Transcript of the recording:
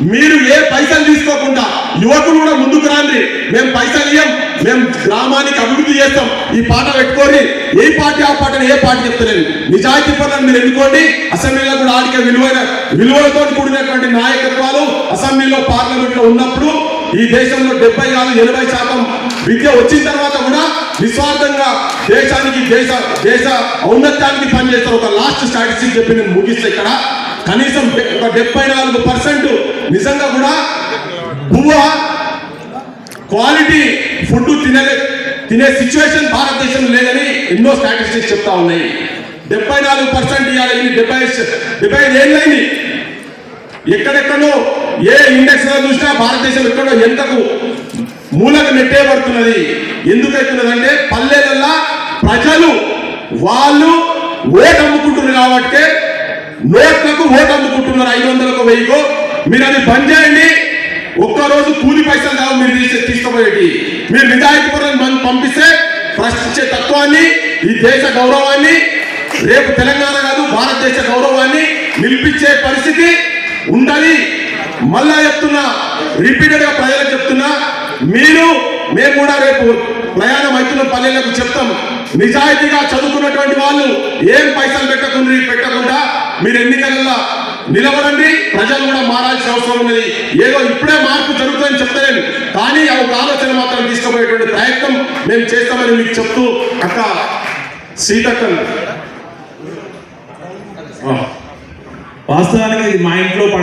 మీరు ఏ పైసలు తీసుకోకుండా యువకులు కూడా ముందుకు రాండి. మేము పైసలు ఇయ్యం మేము గ్రామానికి అభివృద్ధి చేస్తాం. ఈ పాట పెట్టుకొని ఏ పార్టీ ఆ పాటని ఏ పార్టీ చెప్తలేదు. నిజాయితీ పనులను మీరు ఎన్నుకోండి. అసెంబ్లీలో కూడా ఆడికే విలువైన విలువలతో కూడినటువంటి నాయకత్వాలు అసెంబ్లీలో పార్లమెంట్లో ఉన్నప్పుడు ఈ దేశంలో డెబ్బై కాదు ఎనభై శాతం విద్య వచ్చిన తర్వాత కూడా నిస్వార్థంగా దేశానికి దేశ దేశ ఔన్నత్యానికి పనిచేస్తారు. ఒక లాస్ట్ స్టాటిస్టిక్ చెప్పి నేను ముగిస్తే ఇక్కడ. కనీసం ఒక డెబ్బై నాలుగు పర్సెంట్ నిజంగా కూడా భువ క్వాలిటీ ఫుడ్ తినలే తినే సిచ్యువేషన్ భారతదేశం లేదని ఎన్నో స్టాటిస్టిక్స్ చెప్తా ఉన్నాయి. డెబ్బై నాలుగు పర్సెంట్ ఇవ్వాలి డెబ్బై డెబ్బై ఐదు ఏళ్ళైంది. ఎక్కడెక్కడో ఏ ఇండెక్స్లో చూసినా భారతదేశం ఎక్కడ ఎంతకు మూలకు నెట్టేయబడుతున్నది ఎందుకు అవుతున్నదంటే పల్లెలల్లా ప్రజలు వాళ్ళు ఓటు అమ్ముకుంటున్నారు కాబట్టి నోట్లకు ఓటు అమ్ముకుంటున్నారు. ఐదు వందలకు వెయ్యికో. మీరు అది బంద్ చేయండి. ఒక్కరోజు కూలి పైసలు కావు మీరు తీసి తీసుకుపోయేటి. మీరు నిజాయితీ పంపిస్తే ప్రశ్నించే తత్వాన్ని ఈ దేశ గౌరవాన్ని రేపు తెలంగాణ కాదు భారతదేశ గౌరవాన్ని నిలిపించే పరిస్థితి ఉండాలి మళ్ళా చెప్తున్నా రిపీటెడ్గా ప్రజలకు చెప్తున్నా మీరు మేము కూడా రేపు ప్రయాణం అవుతున్న పల్లెలకు చెప్తాం. నిజాయితీగా చదువుకున్నటువంటి వాళ్ళు ఏం పైసలు పెట్టకుండా పెట్టకుండా మీరు ఎన్నికలలో నిలబడండి. ప్రజలు కూడా మారాల్సిన అవసరం ఉన్నది. ఏదో ఇప్పుడే మార్పు జరుగుతుందని చెప్తలేను. కానీ ఒక ఆలోచన మాత్రం తీసుకుపోయేటువంటి ప్రయత్నం మేము చేస్తామని మీకు చెప్తూ అక్క సీతక్కను. వాస్తవానికి ఇది మా ఇంట్లో